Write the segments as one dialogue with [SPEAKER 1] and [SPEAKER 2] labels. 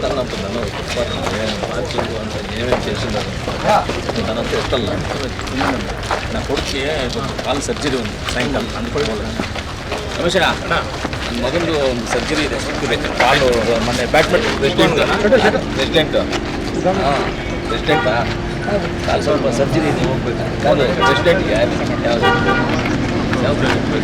[SPEAKER 1] తన తను పార్కింగ్ అంత ఏమేమి చేసినారు తన తెస్తాను నా కొడుకు కాలు సర్జరీ ನನ್ನ ಮಗಂದು ಒಂದು ಸರ್ಜರಿ ಇದೆ ಬೇಕು ಕಾಲು ಮೊನ್ನೆ ಬ್ಯಾಟ್ಮಿಂಟನ್ ರೆಸಿಡೆಂಟ್ ರೆಸ್ಟೋರೆಂಟ್ ಹಾಂ ಕಾಲು ಸ್ವಲ್ಪ ಸರ್ಜರಿ ಇದೆ ಹೋಗ್ಬೇಕು ಕಾಲು ರೆಸ್ಟೋರೆಂಟ್ಗೆ ಯಾರು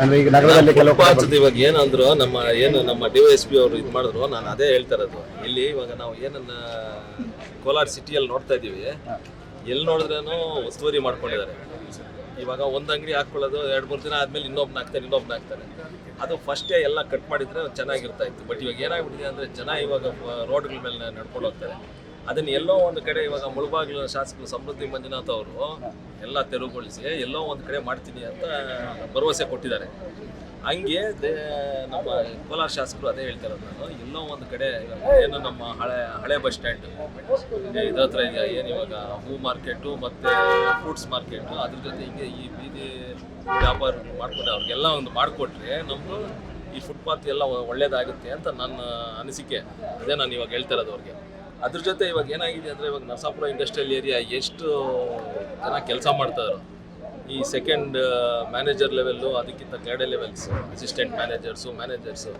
[SPEAKER 2] ಅಂದ್ರೆ ಈಗ ನಗರದಲ್ಲಿ ಕೆಲವು ಕಡೆ
[SPEAKER 1] ಅನ್ಸುತ್ತೆ ಇವಾಗ ಏನಂದ್ರು ನಮ್ಮ ಏನು ನಮ್ಮ ಡಿ ಎಸ್ ಪಿ ಅವರು ಇದು ಮಾಡಿದ್ರು ನಾನು ಅದೇ ಹೇಳ್ತಾ ಇರೋದು. ಇಲ್ಲಿ ಇವಾಗ ನಾವು ಏನನ್ನ ಕೋಲಾರ ಸಿಟಿಯಲ್ಲಿ ನೋಡ್ತಾ ಇದ್ದೀವಿ ಎಲ್ಲಿ ನೋಡಿದ್ರೇನು ಒತ್ತುವರಿ ಮಾಡ್ಕೊಂಡಿದ್ದಾರೆ. ಇವಾಗ ಒಂದು ಅಂಗಡಿ ಹಾಕೊಳ್ಳೋದು ಎರಡು ಮೂರು ದಿನ ಆದ್ಮೇಲೆ ಇನ್ನೊಬ್ನ ಹಾಕ್ತಾರೆ ಇನ್ನೊಬ್ನ ಹಾಕ್ತಾರೆ. ಅದು ಫಸ್ಟೇ ಎಲ್ಲ ಕಟ್ ಮಾಡಿದ್ರೆ ಚೆನ್ನಾಗಿರ್ತಾ ಇತ್ತು. ಬಟ್ ಇವಾಗ ಏನಾಗ್ಬಿಟ್ಟಿದೆ ಅಂದರೆ ಜನ ಇವಾಗ ರೋಡ್ಗಳ ಮೇಲೆ ನಡ್ಕೊಂಡು ಹೋಗ್ತಾರೆ. ಅದನ್ನ ಎಲ್ಲೋ ಒಂದು ಕಡೆ ಇವಾಗ ಮುಳುಬಾಗಿಲು ಶಾಸಕರು ಸಮೃದ್ಧಿ ಮಂಜುನಾಥ್ ಅವರು ಎಲ್ಲ ತೆರವುಗೊಳಿಸಿ ಎಲ್ಲೋ ಒಂದು ಕಡೆ ಮಾಡ್ತೀನಿ ಅಂತ ಭರವಸೆ ಕೊಟ್ಟಿದ್ದಾರೆ. ಹಂಗೆ ನಮ್ಮ ಕೋಲಾರ ಶಾಸಕರು ಅದೇ ಹೇಳ್ತಾರೆ ನಾನು, ಎಲ್ಲೋ ಒಂದು ಕಡೆ ಏನು ನಮ್ಮ ಹಳೆ ಹಳೆ ಬಸ್ ಸ್ಟ್ಯಾಂಡ್ ಇದ್ರ ಹತ್ರ ಇದೆಯಾ ಏನು ಇವಾಗ ಹೂ ಮಾರ್ಕೆಟು ಮತ್ತು ಫ್ರೂಟ್ಸ್ ಮಾರ್ಕೆಟು, ಅದ್ರ ಜೊತೆ ಹಿಂಗೆ ಈ ಬೀದಿ ವ್ಯಾಪಾರ ಮಾಡ್ಕೊಂಡು ಅವ್ರಿಗೆಲ್ಲ ಒಂದು ಮಾಡಿಕೊಟ್ರೆ ನಮ್ಮದು ಈ ಫುಟ್ಪಾತ್ ಎಲ್ಲ ಒಳ್ಳೇದಾಗುತ್ತೆ ಅಂತ ನನ್ನ ಅನಿಸಿಕೆ. ಅದೇ ನಾನು ಇವಾಗ ಹೇಳ್ತಾ ಇರೋದು ಅವ್ರಿಗೆ. ಅದ್ರ ಜೊತೆ ಇವಾಗ ಏನಾಗಿದೆ ಅಂದರೆ ಇವಾಗ ನರಸಾಪುರ ಇಂಡಸ್ಟ್ರಿಯಲ್ ಏರಿಯಾ ಎಷ್ಟು ಜನ ಕೆಲಸ ಮಾಡ್ತಾಯಿದ್ರು ಈ ಸೆಕೆಂಡ್ ಮ್ಯಾನೇಜರ್ ಲೆವೆಲ್ಲು ಅದಕ್ಕಿಂತ guide levels assistant managers managers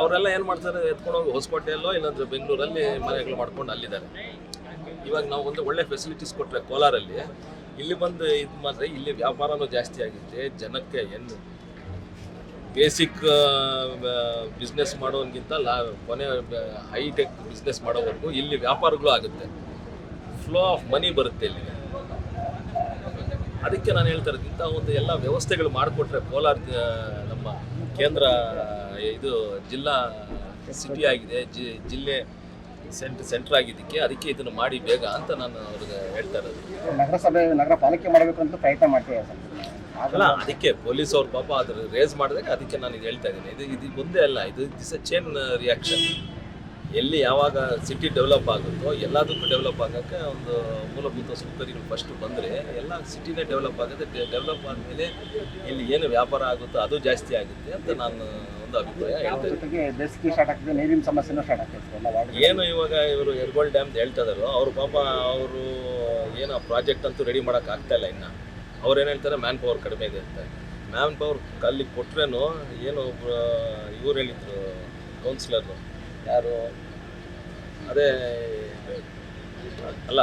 [SPEAKER 1] ಅವರೆಲ್ಲ ಏನು ಮಾಡ್ತಾರೆ? ಎತ್ಕೊಂಡು ಹೋಗಿ ಹೊಸಕೋಟೆಯಲ್ಲೋ ಇಲ್ಲಾಂದ್ರೆ ಬೆಂಗಳೂರಲ್ಲಿ ಮನೆಗಳು ಮಾಡ್ಕೊಂಡು ಅಲ್ಲಿದ್ದಾರೆ. ಇವಾಗ ನಾವು ಒಂದು ಒಳ್ಳೆ ಫೆಸಿಲಿಟೀಸ್ ಕೊಟ್ಟರೆ ಕೋಲಾರಲ್ಲಿ, ಇಲ್ಲಿ ಬಂದು ಇದು ಮಾಡಿದ್ರೆ ಇಲ್ಲಿ ವ್ಯಾಪಾರನೂ ಜಾಸ್ತಿ ಆಗುತ್ತೆ ಜನಕ್ಕೆ ಏನು ಬೇಸಿಕ್ ಬಿಸ್ನೆಸ್ ಮಾಡೋನ್ಗಿಂತ ಲಾ, ಕೊನೆ ಹೈಟೆಕ್ ಬಿಸ್ನೆಸ್ ಮಾಡೋವರೆಗೂ ಇಲ್ಲಿ ವ್ಯಾಪಾರಗಳು ಆಗುತ್ತೆ. ಫ್ಲೋ ಆಫ್ ಮನಿ ಬರುತ್ತೆ ಇಲ್ಲಿ. ಅದಕ್ಕೆ ನಾನು ಹೇಳ್ತಾ ಇರೋದು ಇಂಥ ಒಂದು ಎಲ್ಲ ವ್ಯವಸ್ಥೆಗಳು ಮಾಡಿಕೊಟ್ರೆ ಕೋಲಾರ ನಮ್ಮ ಕೇಂದ್ರ ಇದು ಜಿಲ್ಲಾ ಸಿಟಿ ಆಗಿದೆ, ಜಿ, ಜಿಲ್ಲೆ ಸೆಂಟ್ ಸೆಂಟ್ರ್ ಆಗಿದ್ದಕ್ಕೆ ಅದಕ್ಕೆ ಇದನ್ನು ಮಾಡಿ ಬೇಗ ಅಂತ ನಾನು ಅವ್ರಿಗೆ ಹೇಳ್ತಾ ಇರೋದು.
[SPEAKER 2] ನಗರಸಭೆ, ನಗರ ಪಾಲಿಕೆ ಮಾಡಬೇಕು ಅಂತ ಪ್ರಯತ್ನ ಮಾಡ್ತೀವಿ
[SPEAKER 1] ಅಲ್ಲ ಅದಕ್ಕೆ ಪೊಲೀಸ್ ಅವ್ರ ಪಾಪ ಅದ್ರ ರೇಸ್ ಮಾಡಿದಾಗ ಅದಕ್ಕೆ ನಾನು ಇದು ಹೇಳ್ತಾ ಇದ್ದೀನಿ. ಇದು ಇದು ಒಂದೇ ಅಲ್ಲ ಇದು ದಿಸ್ ಅ ಚೇನ್ ರಿಯಾಕ್ಷನ್ ಎಲ್ಲಿ ಯಾವಾಗ ಸಿಟಿ ಡೆವಲಪ್ ಆಗುತ್ತೋ ಎಲ್ಲದಕ್ಕೂ ಡೆವಲಪ್ ಆಗೋಕ್ಕೆ ಒಂದು ಮೂಲಭೂತ ಸೌಕರ್ಯಗಳು ಫಸ್ಟ್ ಬಂದರೆ ಎಲ್ಲ ಸಿಟಿನೇ ಡೆವಲಪ್ ಆಗುತ್ತೆ. ಡೆವಲಪ್ ಆದಮೇಲೆ ಇಲ್ಲಿ ಏನು ವ್ಯಾಪಾರ ಆಗುತ್ತೋ ಅದು ಜಾಸ್ತಿ ಆಗುತ್ತೆ ಅಂತ ನಾನು ಒಂದು ಅಭಿಪ್ರಾಯ
[SPEAKER 2] ನೀರಿನ
[SPEAKER 1] ಏನು ಇವಾಗ ಇವರು ಎರ್ಗೋಲ್ ಡ್ಯಾಮ್ ಹೇಳ್ತಾ ಇದಾರೋ ಅವ್ರ ಪಾಪ ಅವರು ಏನೋ ಪ್ರಾಜೆಕ್ಟ್ ಅಂತೂ ರೆಡಿ ಮಾಡೋಕ್ಕಾಗ್ತಾಯಿಲ್ಲ ಇಲ್ಲ ಇನ್ನು. ಅವ್ರು ಏನು ಹೇಳ್ತಾರೆ? ಮ್ಯಾನ್ ಪವರ್ ಕಡಿಮೆ ಇದೆ ಅಂತ. ಮ್ಯಾನ್ ಪವರ್ ಅಲ್ಲಿ ಕೊಟ್ರೇನು ಏನು ಒಬ್ರು ಇವ್ರು ಹೇಳಿದ್ರು ಕೌನ್ಸಿಲರು ಯಾರು? ಅದೇ, ಅಲ್ಲ.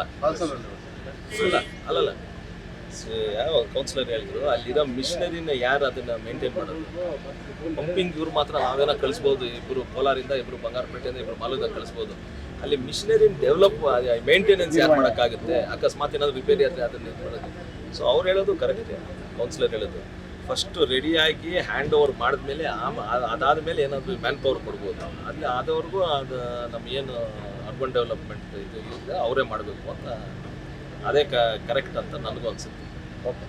[SPEAKER 1] ಅಲ್ಲ, ಅಲ್ಲಲ್ಲ. ಯಾವ ಕೌನ್ಸಿಲರ್ ಹೇಳಿದ್ರು, ಅಲ್ಲಿರೋ ಮಿಷನರಿನ ಯಾರು ಅದನ್ನು ಮೇಂಟೈನ್ ಮಾಡೋದು? ಪಂಪಿಂಗ್ ಇವ್ರು ಮಾತ್ರ ನಾವೇನೋ ಕಳಿಸ್ಬೋದು ಇಬ್ಬರು ಕೋಲಾರಿಂದ ಇಬ್ಬರು ಬಂಗಾರಪೇಟೆಯಿಂದ ಇಬ್ಬರು ಮಾಲೂದ ಕಳಿಸ್ಬೋದು. ಅಲ್ಲಿ ಮಿಷನರಿನ ಡೆವಲಪ್ ಮೇಂಟೆನೆನ್ಸ್ ಯಾರು ಮಾಡೋಕ್ಕಾಗುತ್ತೆ? ಅಕಸ್ಮಾತ್ ಏನಾದರೂ ರಿಪೇರಿ ಆದರೆ ಅದನ್ನು ಇದು ಮಾಡೋದು. ಸೊ ಅವ್ರು ಹೇಳೋದು ಕರೆಕ್ಟ್ ಕೌನ್ಸಿಲರ್ ಹೇಳೋದು. ಫಸ್ಟ್ ರೆಡಿಯಾಗಿ ಹ್ಯಾಂಡ್ ಓವರ್ ಮಾಡಿದ್ಮೇಲೆ ಆಮ ಅದಾದಮೇಲೆ ಏನಾದರೂ ಮ್ಯಾನ್ ಪವರ್ ಕೊಡ್ಬೋದು. ಅಲ್ಲಿ ಆದವ್ರಿಗೂ ಅದು ನಮ್ಮ ಏನು ಅರ್ಬನ್ ಡೆವಲಪ್ಮೆಂಟ್ ಇದು ಅವರೇ ಮಾಡಬೇಕು ಅಂತ ಅದೇ ಕರೆಕ್ಟ್ ಅಂತ ನನಗೂ ಅನಿಸುತ್ತೆ.
[SPEAKER 2] ಓಕೆ